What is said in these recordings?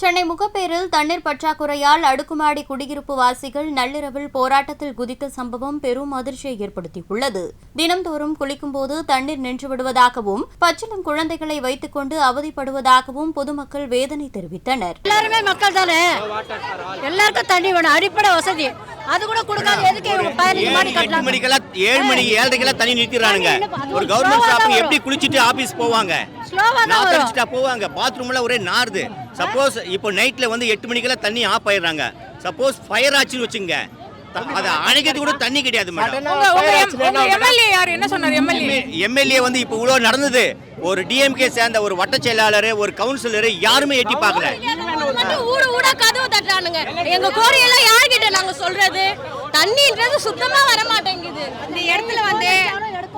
சென்னை முகப்பேரில் தண்ணீர் பற்றாக்குறையால் அடுக்குமாடி குடியிருப்பு வாசிகள் நள்ளிரவில் போராட்டத்தில் குதித்த சம்பவம் பெரும் அதிர்ச்சியை ஏற்படுத்தியுள்ளது. தினம்தோறும் குளிக்கும்போது தண்ணீர் நின்று விடுவதாகவும் பச்சிளம் குழந்தைகளை வைத்துக் கொண்டு அவதிப்படுவதாகவும் பொதுமக்கள் வேதனை தெரிவித்தனர். எல்லாருமே மக்கள் தானே எல்லாருக்கும் தண்ணி வேணும். அடிப்படை வசதி. அது கூட கொடுக்காத. எதுக்கு எட்டு மணிக்கெல்லாம் ஏழு மணி ஏழரைக்கெல்லாம் தண்ணி நிறுத்திடுறானுங்க. அது ஒரு கவர்மெண்ட் ஸ்டாஃப். எப்படி குளிச்சுட்டு ஆபீஸ் போவாங்க? ஸ்லோவா தான் வரும். நாத்தடிச்சுட்டா போவாங்க பாத்ரூம்ல ஒரே நாறுது. சப்போஸ் இப்போ நைட்ல வந்து எட்டு மணிக்கெல்லாம் தண்ணி ஆஃப் ஆயிடுறாங்க. சப்போஸ் ஃபயர் ஆச்சுன்னு வச்சுங்க அதை அணைக்கிறது கூட தண்ணி கிடையாது எம்எல்ஏ யார்? என்ன சொன்னார் எம்எல்ஏ? எம்எல்ஏ வந்து இப்போ இவ்வளோ நடந்தது. ஒரு டிஎம்கே சேர்ந்த ஒரு வட்ட செயலாளர் ஒரு கவுன்சிலர் யாருமே எட்டி பார்க்கல. ஊடு ஊடா கதவு தட்டுறானுங்க. எங்க கோரியெல்லாம் யார்கிட்ட நாங்க சொல்றது? தண்ணின்றது சுத்தமா வர மாட்டேங்குது இந்த இடத்துல வந்து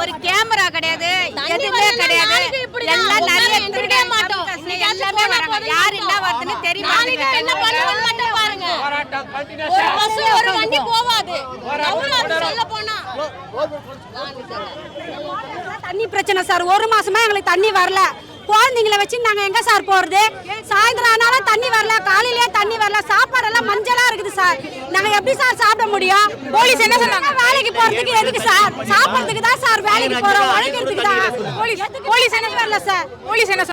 ஒரு கேமரா கிடையாது. எதுவுமே கிடையாது. எல்லாம் நிறைய நாள் எந்திரிக்கவே மாட்டோம். திருடன், இன்னைக்காச்சும் எல்லாமே போனா வராங்க போதும்னு யார் என்ன இருப்போம். வருதுன்னு தெரிய நாளைக்கு என்ன பண்ணுவோம்னு மட்டும் பாருங்க. ஒரு பஸ் ஒரு வண்டி போவாது எவ்வளவு சொல்ல போனா? தண்ணி பிரச்சனை சார். ஒரு மாசமா எங்களுக்கு தண்ணி வரல. குழந்தைங்கள வச்சு நாங்க எங்க சார் போறது? சாயந்தரம் ஆனாலும் தண்ணி வரல. காலையிலேயே தண்ணி வரல. சாப்பாடெல்லாம் மஞ்சளா இருக்குது சார். நாங்க எப்படி சார் சாப்பிட முடியும்? போலீஸ் என்ன சொன்னாங்க? வேலைக்கு போறதுக்கு எதுக்கு சார்? சாப்பிடுறதுக்கு தான் சார் வேலைக்கு போறோம். உழைக்கிறதுக்கு தான். போலீஸ் போலீஸ் என்ன வரல சார்? போலீஸ் என்ன?